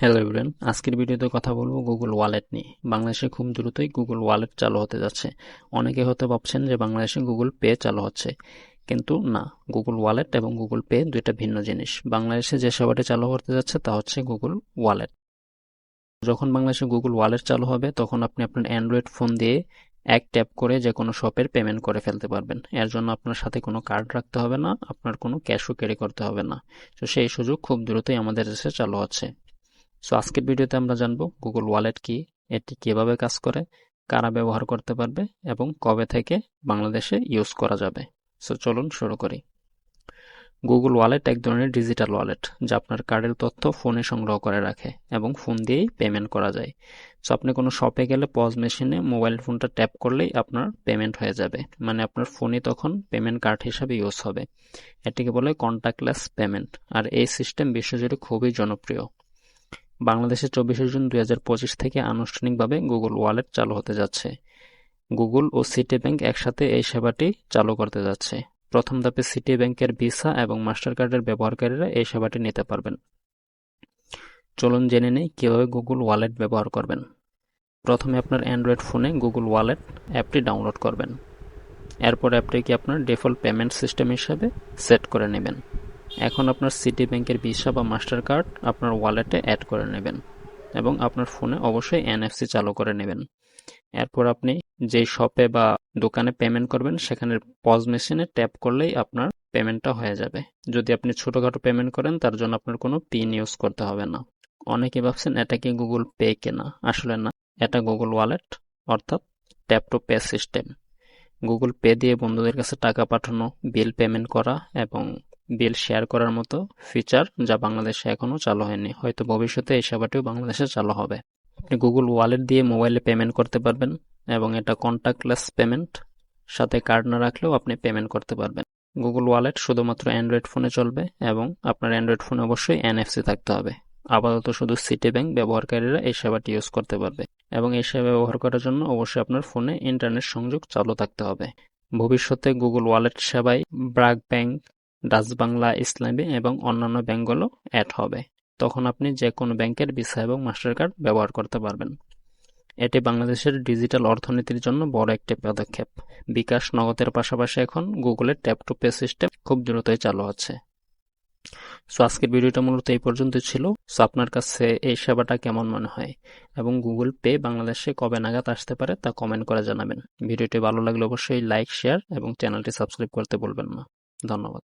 Hello everyone আজকের ভিডিওতে কথা বলব গুগল ওয়ালেট নিয়ে। বাংলাদেশে খুব দ্রুতই গুগল ওয়ালেট চালু হতে যাচ্ছে। অনেকে হয়তো ভাবছেন যে বাংলাদেশে গুগল পে চালু হচ্ছে। কিন্তু না গুগল ওয়ালেট এবং গুগল পে দুইটা ভিন্ন জিনিস। বাংলাদেশে যে সেবাটি চালু হতে যাচ্ছে তা হচ্ছে গুগল ওয়ালেট যখন বাংলাদেশে গুগল ওয়ালেট চালু হবে, তখন আপনি আপনার অ্যান্ড্রয়েড ফোন দিয়ে এক ট্যাপ করে যে কোনো শপের পেমেন্ট করে ফেলতে পারবেন। এর জন্য আপনার সাথে কোনো কার্ড রাখতে হবে না, আপনার কোনো ক্যাশও ক্যারি করতে হবে না। তো সেই সুযোগ খুব দ্রুতই আমাদের দেশে চালু হচ্ছে। সো আজকের ভিডিওতে আমরা জানব গুগল ওয়ালেট কি, এটি কীভাবে কাজ করে, কারা ব্যবহার করতে পারবে এবং কবে থেকে বাংলাদেশে ইউজ করা যাবে। সো চলুন শুরু করি। গুগল ওয়ালেট এক ধরনের ডিজিটাল ওয়ালেট যা আপনার কার্ডের তথ্য ফোনে সংগ্রহ করে রাখে এবং ফোন দিয়েই পেমেন্ট করা যায়। সো আপনি কোনো শপে গেলে পজ মেশিনে মোবাইল ফোনটা ট্যাপ করলেই আপনার পেমেন্ট হয়ে যাবে। মানে আপনার ফোনে তখন পেমেন্ট কার্ড হিসাবে ইউজ হবে। এটিকে বলে কন্ট্যাক্টলেস পেমেন্ট আর এই সিস্টেম বিশ্বজুড়ে খুবই জনপ্রিয়। বাংলাদেশে চব্বিশে জুন দু হাজার পঁচিশ থেকে আনুষ্ঠানিকভাবে গুগল ওয়ালেট চালু হতে যাচ্ছে। গুগল ও সিটি ব্যাংক একসাথে এই সেবাটি চালু করতে যাচ্ছে। প্রথম ধাপে সিটি ব্যাংকের ভিসা এবং মাস্টার কার্ডের ব্যবহারকারীরা এই সেবাটি নিতে পারবেন। চলুন জেনে নেই কীভাবে গুগল ওয়ালেট ব্যবহার করবেন। প্রথমে আপনার অ্যান্ড্রয়েড ফোনে গুগল ওয়ালেট অ্যাপটি ডাউনলোড করবেন। এরপর অ্যাপটিকে আপনার ডিফল্ট পেমেন্ট সিস্টেম হিসাবে সেট করে নেবেন। এখন আপনার সিটি ব্যাংকের ভিসা বা মাস্টার কার্ড আপনার ওয়ালেটে অ্যাড করে নেবেন এবং আপনার ফোনে অবশ্যই এনএফসি চালু করে নেবেন। এরপর আপনি যেই শপে বা দোকানে পেমেন্ট করবেন সেখানে পজ মেশিনে ট্যাপ করলেই আপনার পেমেন্টটা হয়ে যাবে। যদি আপনি ছোটোখাটো পেমেন্ট করেন, তার জন্য আপনার কোনো পিন ইউজ করতে হবে না। অনেকে ভাবছেন, এটা কি গুগল পে কেনা? আসলে না। এটা গুগল ওয়ালেট অর্থাৎ tap to pay system Google pay দিয়ে বন্ধুদের কাছে টাকা পাঠানো বিল পেমেন্ট করা এবং বিল শেয়ার করার মতো ফিচার যা বাংলাদেশে এখনও চালু হয়নি। হয়তো ভবিষ্যতে এই সেবাটিও বাংলাদেশে চালু হবে। আপনি গুগল ওয়ালেট দিয়ে মোবাইলে পেমেন্ট করতে পারবেন এবং এটা কন্ট্যাক্টলেস পেমেন্ট সাথে কার্ড না রাখলেও আপনি পেমেন্ট করতে পারবেন। গুগল ওয়ালেট শুধুমাত্র অ্যান্ড্রয়েড ফোনে চলবে এবং আপনার অ্যান্ড্রয়েড ফোনে অবশ্যই এনএফসি থাকতে হবে। আপাতত শুধু সিটি ব্যাংক ব্যবহারকারীরা এই সেবাটি ইউজ করতে পারবে এবং এই সেবা ব্যবহার করার জন্য অবশ্যই আপনার ফোনে ইন্টারনেট সংযোগ চালু থাকতে হবে। ভবিষ্যতে গুগল ওয়ালেট সেবায় ব্রাক ব্যাংক ডাচ বাংলা ইসলামী এবং অন্যান্য ব্যাংকগুলো অ্যাড হবে। তখন আপনি যে কোনো ব্যাংকের ভিসা এবং মাস্টার কার্ড ব্যবহার করতে পারবেন। এটি বাংলাদেশের ডিজিটাল অর্থনীতির জন্য বড় একটি পদক্ষেপ। বিকাশ নগদের পাশাপাশি এখন গুগলের ট্যাপ টু পে সিস্টেম খুব দ্রুতই চালু হচ্ছে সো আজকের ভিডিওটা মূলত এই পর্যন্ত ছিল। সো আপনার কাছে এই সেবাটা কেমন মনে হয়? এবং গুগল পে বাংলাদেশে কবে নাগাদ আসতে পারে তা কমেন্ট করে জানাবেন। ভিডিওটি ভালো লাগলে অবশ্যই লাইক, শেয়ার এবং চ্যানেলটি সাবস্ক্রাইব করতে বলবেন না। ধন্যবাদ।